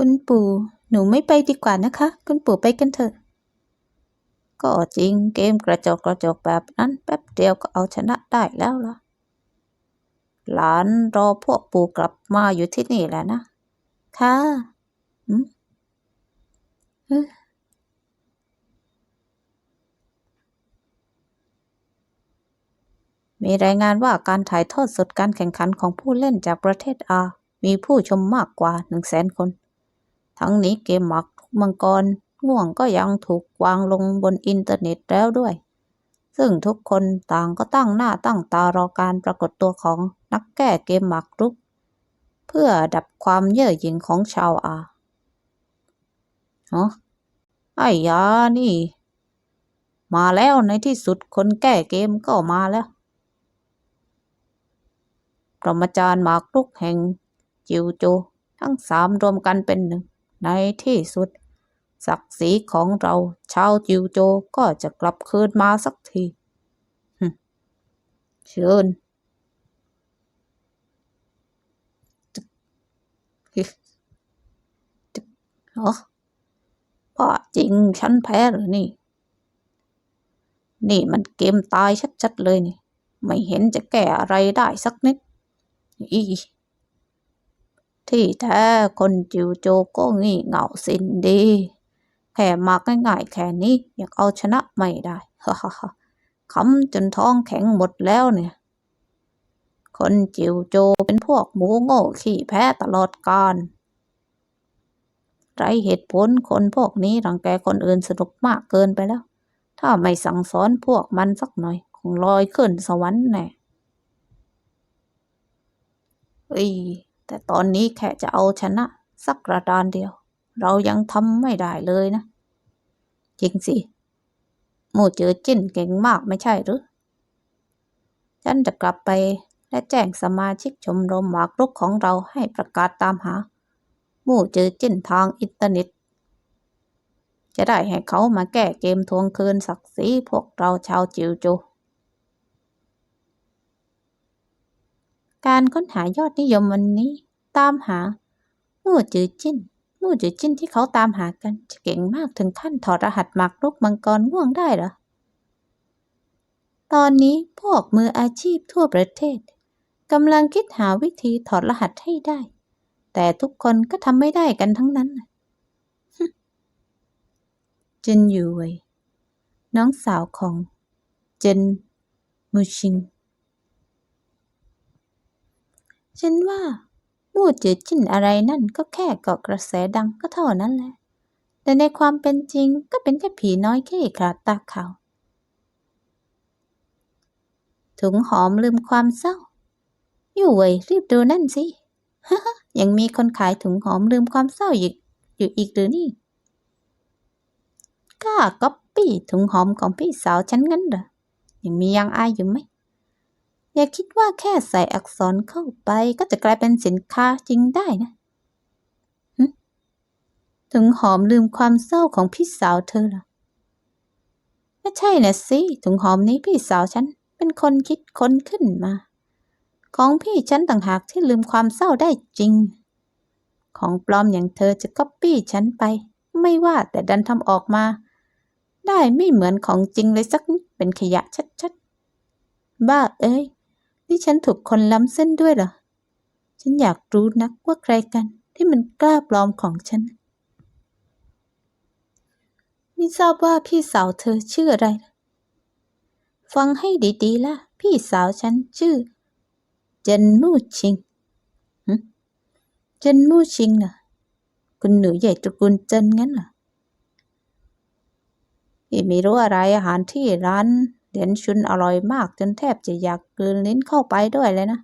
คุณปู่หนูไม่ไปดีกว่านะคะ คุณปู่ไปกันเถอะ ก็จริงเกมกระจกกระจกแบบนั้นแป๊บเดียวก็เอาชนะได้แล้วล่ะ หลานรอพวกปู่กลับมาอยู่ที่นี่แหละนะ ค่ะอืมมีรายงานว่าการถ่ายทอดสดการแข่งขันของผู้เล่นจากประเทศอา มีผู้ชมมากกว่าหนึ่งแสนคน ทั้งนี้เกมหมักมังกรง่วงก็ยังถูกวางลงบนอินเทอร์เน็ตแล้วด้วย ซึ่งทุกคนต่างก็ตั้งหน้าตั้งตารอการปรากฏตัวของนักแก้เกมหมากรุก เพื่อดับความเย่อหยิ่งของชาวอาฮะไอ้ยานี่ มาแล้วในที่สุดคนแก้เกมก็มาแล้วปรมาจารย์หมากรุกแห่งจิวโจ ทั้งสามรวมกันเป็นหนึ่ง ในที่สุด ศักดิ์ศรีของเราชาวจิวโจก็จะกลับคืนมาสักทีหึเชิญเหรอบ้าจริงฉันแพ้หรือนี่ นี่มันเกมตายชัดๆเลยนี่ ไม่เห็นจะแก้อะไรได้สักนิดอี ที่แท้คนจิวโจก็งี่เง่าสิ้นดี แค่มากง่ายๆแค่นี้ยังเอาชนะไม่ได้ฮ่าฮ่าฮ่าขำจนท้องแข็งหมดแล้วเนี่ย คนจิวโจเป็นพวกหมูโง่ขี้แพ้ตลอดกาลไรเหตุผลคนพวกนี้รังแกคนอื่นสนุกมากเกินไปแล้ว ถ้าไม่สั่งสอนพวกมันสักหน่อยคงลอยขึ้นสวรรค์แน่เอ้ย แต่ตอนนี้แค่จะเอาชนะ สักกระดานเดียว เรายังทำไม่ได้เลยนะ จริงสิ หมู่เจอจิ้นเก่งมากไม่ใช่หรือ ฉันจะกลับไปและแจ้งสมาชิกชมรมหมากรุกของเราให้ประกาศตามหา หมู่เจอจิ้นทางอินเทอร์เน็ต จะได้ให้เขามาแก้เกมทวงคืนศักดิ์ศรีพวกเราชาวจิวโจการค้นหายอดนิยมวันนี้ ตามหามู่จือจิ้นมู่จือจิ้นที่เขาตามหากันจะเก่งมากถึงขั้นถอดรหัสหมากรุกมังกรง่วงได้เหรอ ตอนนี้พวกมืออาชีพทั่วประเทศกำลังคิดหาวิธีถอดรหัสให้ได้ แต่ทุกคนก็ทำไม่ได้กันทั้งนั้นเจินยูเว่ยน้องสาวของเจนมูชิง ฉันว่า มู่จือจิ้นอะไรนั่นก็แค่เกาะกระแสดังก็เท่านั้นแหละ แต่ในความเป็นจริงก็เป็นแค่ผีน้อยขี้ขลาดตาขาว ถุงหอมลืมความเศร้า อยู่เว่ยรีบดูนั่นสิยังมีคนขายถุงหอมลืมความเศร้าอยู่อยู่อีกหรือนี่กล้าก๊อปปี้ถุงหอมของพี่สาวฉันงั้นเหรอยังมียังอายอยู่ไหม อย่าคิดว่าแค่ใส่อักษรเข้าไปก็จะกลายเป็นสินค้าจริงได้นะหึถุงหอมลืมความเศร้าของพี่สาวเธอเหรอไม่ใช่นะสิถุงหอมนี้พี่สาวฉันเป็นคนคิดค้นขึ้นมา ของพี่ฉันต่างหากที่ลืมความเศร้าได้จริง ของปลอมอย่างเธอจะก๊อปปี้ฉันไป ไม่ว่าแต่ดันทำออกมา ได้ไม่เหมือนของจริงเลยสักนิดเป็นขยะชัดๆ บ้าเอ้ย นี่ฉันถูกคนล้ำเส้นด้วยเหรอ ฉันอยากรู้นักว่าใครกันที่มันกล้าปลอมของฉัน ไม่ทราบว่าพี่สาวเธอชื่ออะไร ฟังให้ดีๆล่ะ พี่สาวฉันชื่อ เจนมู่ชิงเจนมู่ชิงน่ะคุณหนูใหญ่ตระกูลเจนงั้นเหรอพี่ไม่รู้อะไรอาหารที่ร้าน เหรียญชุนอร่อยมากจนแทบจะอยากกลืนลิ้นเข้าไปด้วยเลยนะ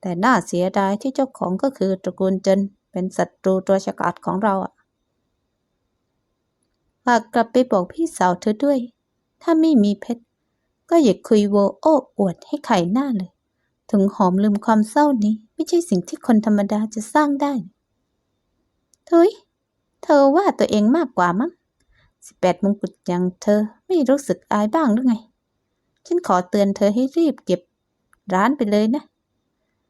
แต่น่าเสียดายที่เจ้าของก็คือตระกูลเจนเป็นศัตรูตัวฉกาจของเราอะฝากกลับไปบอกพี่สาวเธอด้วย ถ้าไม่มีเพชร ก็อย่าคุยโวโอ้อวดให้ไข่หน้าเลย ถึงหอมลืมความเศร้านี้ ไม่ใช่สิ่งที่คนธรรมดาจะสร้างได้เฮ้ยเธอว่าตัวเองมากกว่ามั้งสิบแปดมงกุฎอย่างเธอไม่รู้สึกอายบ้างหรือไง ฉันขอเตือนเธอให้รีบเก็บร้านไปเลยนะ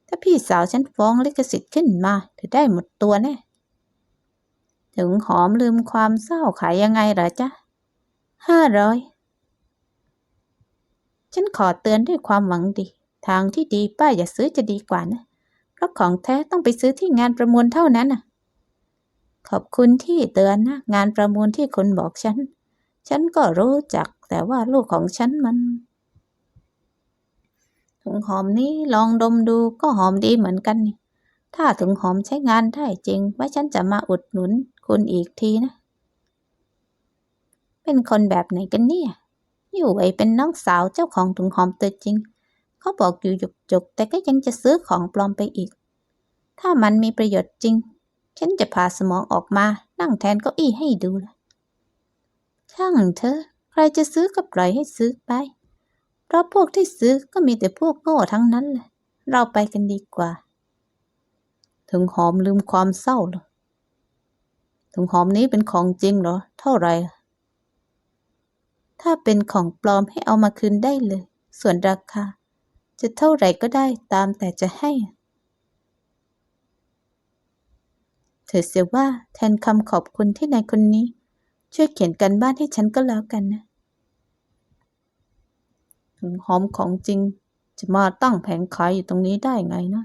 ถ้าพี่สาวฉันฟ้องลิขสิทธิ์ขึ้นมา เธอได้หมดตัวแน่ถึงหอมลืมความเศร้าขายยังไงหรอจ๊ะห้าร้อยฉันขอเตือนด้วยความหวังดี ทางที่ดีป้าอย่าซื้อจะดีกว่านะ เพราะของแท้ต้องไปซื้อที่งานประมูลเท่านั้นน่ะ ขอบคุณที่เตือนนะ งานประมูลที่คุณบอกฉัน ฉันก็รู้จักแต่ว่าลูกของฉันมัน ถุงหอมนี้ลองดมดูก็หอมดีเหมือนกันนี่ ถ้าถุงหอมใช้งานได้จริงไว้ฉันจะมาอุดหนุนคุณอีกทีนะ เป็นคนแบบไหนกันเนี่ย อยู่ไอเป็นน้องสาวเจ้าของถุงหอมตัวจริง เขาบอกอยู่หยุกจุกแต่ก็ยังจะซื้อของปลอมไปอีก ถ้ามันมีประโยชน์จริง ฉันจะพาสมองออกมานั่งแทนเก้าอี้ให้ดูละช่างเธอะใครจะซื้อก็ปล่อยให้ซื้อไป เพราะพวกที่ซื้อก็มีแต่พวกโง่ทั้งนั้นแหละเราไปกันดีกว่า ถึงหอมลืมความเศร้าเหรอถึงหอมนี้เป็นของจริงเหรอ เท่าไหร่ ถ้าเป็นของปลอมให้เอามาคืนได้เลย ส่วนราคา จะเท่าไหร่ก็ได้ตามแต่จะให้ เธอเสียว่าแทนคำขอบคุณที่นายคนนี้ ช่วยเขียนกันบ้านให้ฉันก็แล้วกันนะ ถึงหอมของจริง จะมาตั้งแผงขายอยู่ตรงนี้ได้ไงนะ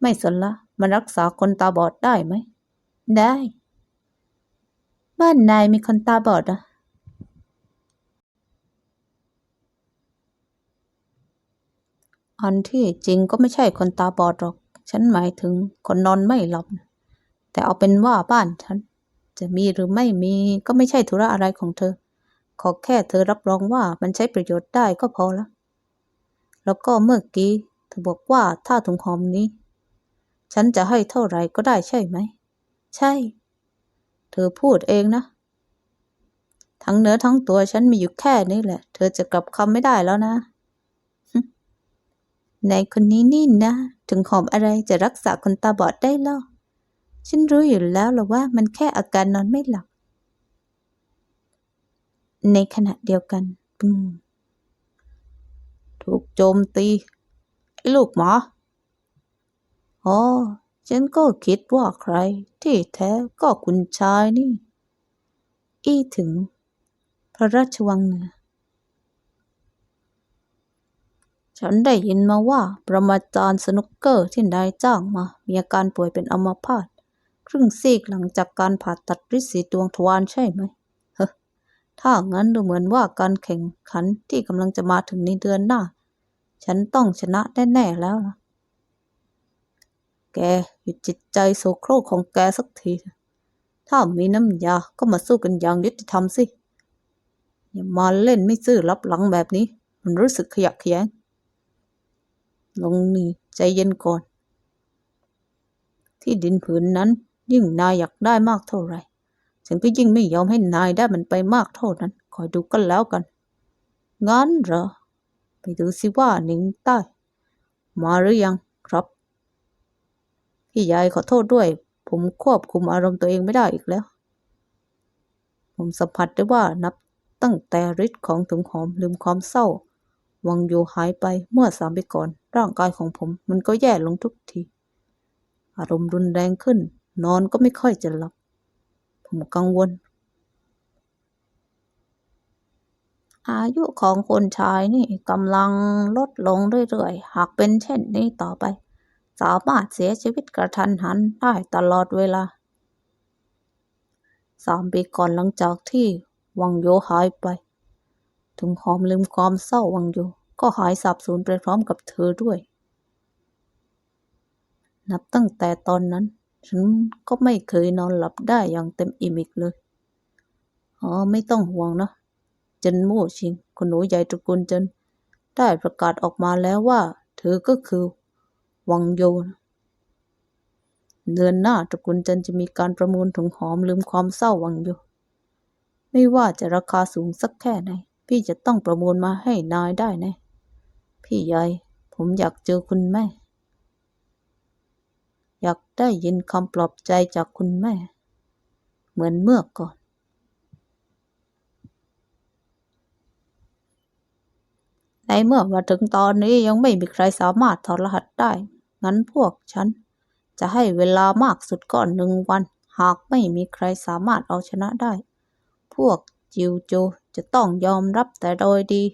ไม่สนละ มันรักษาคนตาบอดได้ไหม ได้ บ้านนายมีคนตาบอดอะอันที่จริงก็ไม่ใช่คนตาบอดหรอก ฉันหมายถึงคนนอนไม่หลับ แต่เอาเป็นว่าบ้านฉัน จะมีหรือไม่มีก็ไม่ใช่ธุระอะไรของเธอ ขอแค่เธอรับรองว่ามันใช้ประโยชน์ได้ก็พอละ แล้วก็เมื่อกี้เธอบอกว่าถ้าถุงหอมนี้ ฉันจะให้เท่าไหร่ก็ได้ใช่ไหม ใช่ เธอพูดเองนะ ทั้งเนื้อทั้งตัวฉันมีอยู่แค่นี้แหละ เธอจะกลับคำไม่ได้แล้วนะในคนนี้นี่นะ ถึงหอมอะไรจะรักษาคนตาบอดได้เล่าฉันรู้อยู่แล้วหรอว่ามันแค่อาการนอนไม่หลับ ในขณะเดียวกันปึ้งถูกโจมตีไอ้ลูกหมออ๋อฉันก็คิดว่าใคร ที่แท้ก็คุณชายนี่ อี้ถึง พระราชวังเหนือ ฉันได้ยินมาว่า ประมาจารย์สนุกเกอร์ที่นายจ้างมา มีอาการป่วยเป็นอัมพาตครึ่งซีกหลังจากการผ่าตัดริดสีดวงทวารใช่ไหม ถ้างั้นดูเหมือนว่าการแข่งขันที่กำลังจะมาถึงในเดือนหน้า ฉันต้องชนะแน่ๆแล้วล่ะ แกหยุดจิตใจโสโครกของแกสักที ถ้ามีน้ำยาก็มาสู้กันอย่างยุติธรรมสิ อย่ามาเล่นไม่ซื่อรับหลังแบบนี้ มันรู้สึกขยะแขยง ลงนี่ใจเย็นก่อน ที่ดินผืนนั้นยิ่งนายอยากได้มากเท่าไหร่ ฉันก็ยิ่งไม่ยอมให้นายได้มันไปมากเท่านั้น คอยดูกันแล้วกัน งั้นเหรอ ไปดูสิว่าหนิงใต้ มาหรือยังครับ พี่ยายขอโทษด้วย ผมควบคุมอารมณ์ตัวเองไม่ได้อีกแล้ว ผมสัมผัสได้ว่านับตั้งแต่ฤทธิ์ของถุงหอมลืมความเศร้า วังโยหายไปเมื่อสามปีก่อน ร่างกายของผมมันก็แย่ลงทุกที อารมณ์รุนแรงขึ้น นอนก็ไม่ค่อยจะหลับ ผมกังวล อายุของคนชายนี่กำลังลดลงเรื่อยๆ หากเป็นเช่นนี้ต่อไป สามารถเสียชีวิตกระทันหันได้ตลอดเวลาสามปีก่อนหลังจากที่วังโยหายไป ถึงหอมลืมความเศร้าวังโยก็หายสาบสูญไปพร้อมกับเธอด้วย นับตั้งแต่ตอนนั้น ฉันก็ไม่เคยนอนหลับได้อย่างเต็มอิ่มอีกเลย อ๋อ ไม่ต้องห่วงนะเจินมู่ชิง คุณหนูใหญ่ตระกูลเจินได้ประกาศออกมาแล้วว่า เธอก็คือ วังโยนเดือนหน้าตระกูลเจินจะมีการประมูลถุงหอมลืมความเศร้าวังโยไม่ว่าจะราคาสูงสักแค่ไหน พี่จะต้องประมูลมาให้นายได้แน่พี่ใหญ่ ผมอยากเจอคุณแม่ อยากได้ยินคำปลอบใจจากคุณแม่ เหมือนเมื่อก่อน ในเมื่อมาถึงตอนนี้ยังไม่มีใครสามารถถอดรหัสได้ งั้นพวกฉัน จะให้เวลามากสุดก็หนึ่งวัน หากไม่มีใครสามารถเอาชนะได้ พวกจิวโจจะต้องยอมรับแต่โดยดี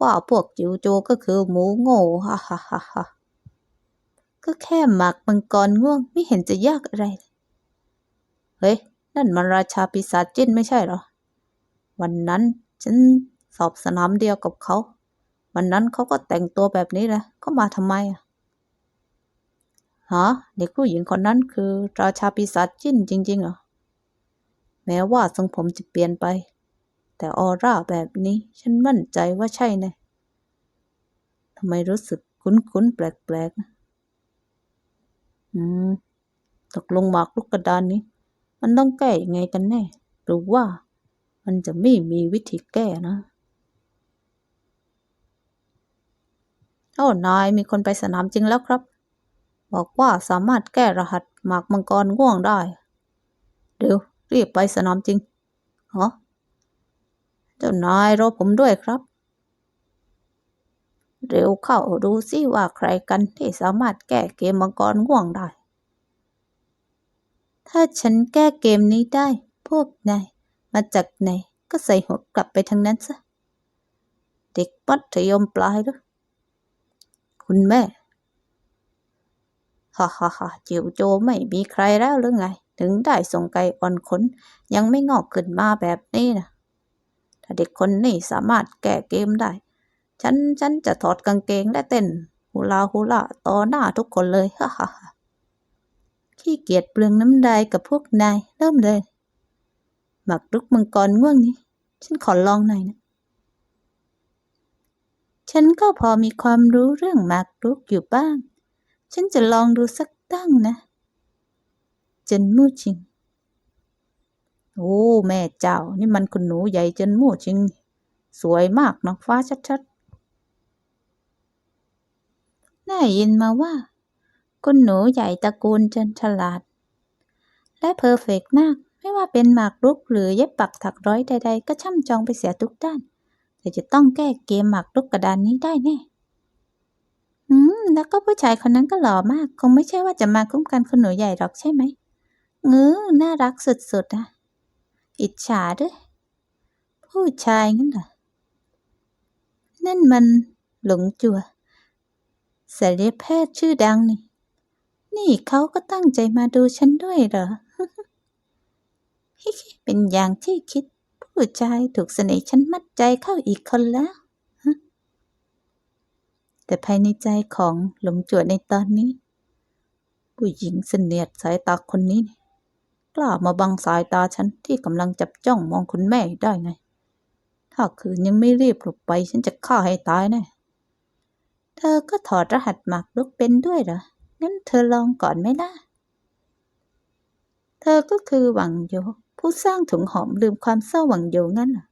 ว่าพวกจิวโจก็คือหมูโง่ฮ่าฮ่าฮ่า ก็แค่หมากมังกรง่วงไม่เห็นจะยากอะไร เฮ้ย นั่นมันราชาปีศาจจิ้นไม่ใช่เหรอ วันนั้นฉันสอบสนามเดียวกับเขา วันนั้นเขาก็แต่งตัวแบบนี้แหละเขามาทำไมอะฮะเด็กผู้หญิงคนนั้นคือราชาปีศาจจิ้นจริงๆเหรอ แม้ว่าทรงผมจะเปลี่ยนไป แต่ออร่าแบบนี้ฉันมั่นใจว่าใช่แน่ทำไมรู้สึกคุ้นๆแปลกๆนะ อืมตกลงหมากลูกกระดานนี้ มันต้องแก้ยังไงกันแน่ หรือว่ามันจะไม่มีวิธีแก้นะ โอ้นายมีคนไปสนามจริงแล้วครับ บอกว่าสามารถแก้รหัสหมากมังกรง่วงได้ เดี๋ยวรีบไปสนามจริงเหรอเจ้านายรอผมด้วยครับ เร็วเข้าดูสิว่าใครกันที่สามารถแก้เกมมังกรง่วงได้ ถ้าฉันแก้เกมนี้ได้ พวกนายมาจากไหนก็ใส่หัวกลับไปทางนั้นซะ เด็กมัธยมปลายหรือคุณแม่ ฮ่าฮ่าฮ่าจิ๋วโจไม่มีใครแล้วหรือไง ถึงได้ส่งไก่อ่อนขน ยังไม่งอกขึ้นมาแบบนี้นะถ้าเด็กคนนี้สามารถแก้เกมได้ ฉันฉันจะถอดกางเกงและเต้นฮูลาฮูลาต่อหน้าทุกคนเลยฮ่าฮ่าฮ่าขี้เกียจเปลืองน้ำลายกับพวกนายเริ่มเลยหมักรุกมังกรง่วงนี้ ฉันขอลองหน่อยนะฉันก็พอมีความรู้เรื่องหมากรุกอยู่บ้าง ฉันจะลองดูสักตั้งนะเจนมู่จริง โอ้ แม่เจ้า นี่มันคุณหนูใหญ่เจนมู่จริง สวยมากนางฟ้าชัดๆ ได้ยินมาว่าคุณหนูใหญ่ตระกูลเจนฉลาด และเพอร์เฟกมากไม่ว่าเป็นหมากรุกหรือเย็บปักถักร้อยใดๆ ก็ช่ำจองไปเสียทุกด้านแต่จะต้องแก้เกมหมากรุกกระดานนี้ได้แน่อืมแล้วก็ผู้ชายคนนั้นก็หล่อมาก คงไม่ใช่ว่าจะมาคุ้มกันคุณหนูใหญ่หรอกใช่ไหมงื้อน่ารักสุดๆอะอิจฉาด้วยผู้ชายงั้นเหรอนั่นมันหลงจัว ศัลยแพทย์ชื่อดังนี่ นี่เขาก็ตั้งใจมาดูฉันด้วยเหรอฮิเป็นอย่างที่คิด ผู้ชายถูกเสน่ห์ฉันมัดใจเข้าอีกคนแล้ว แต่ภายในใจของหลงจัวในตอนนี้ ผู้หญิงเสนียดสายตาคนนี้ กล้ามาบังสายตาฉันที่กำลังจับจ้องมองคุณแม่ได้ไง ถ้าคืนยังไม่รีบหลบไปฉันจะฆ่าให้ตายแน่ เธอก็ถอดรหัสหมากรุกเป็นด้วยเหรอ งั้นเธอลองก่อนไหมล่ะ เธอก็คือหวังโย ผู้สร้างถุงหอมลืมความเศร้าหวังโยงั้นเหรอ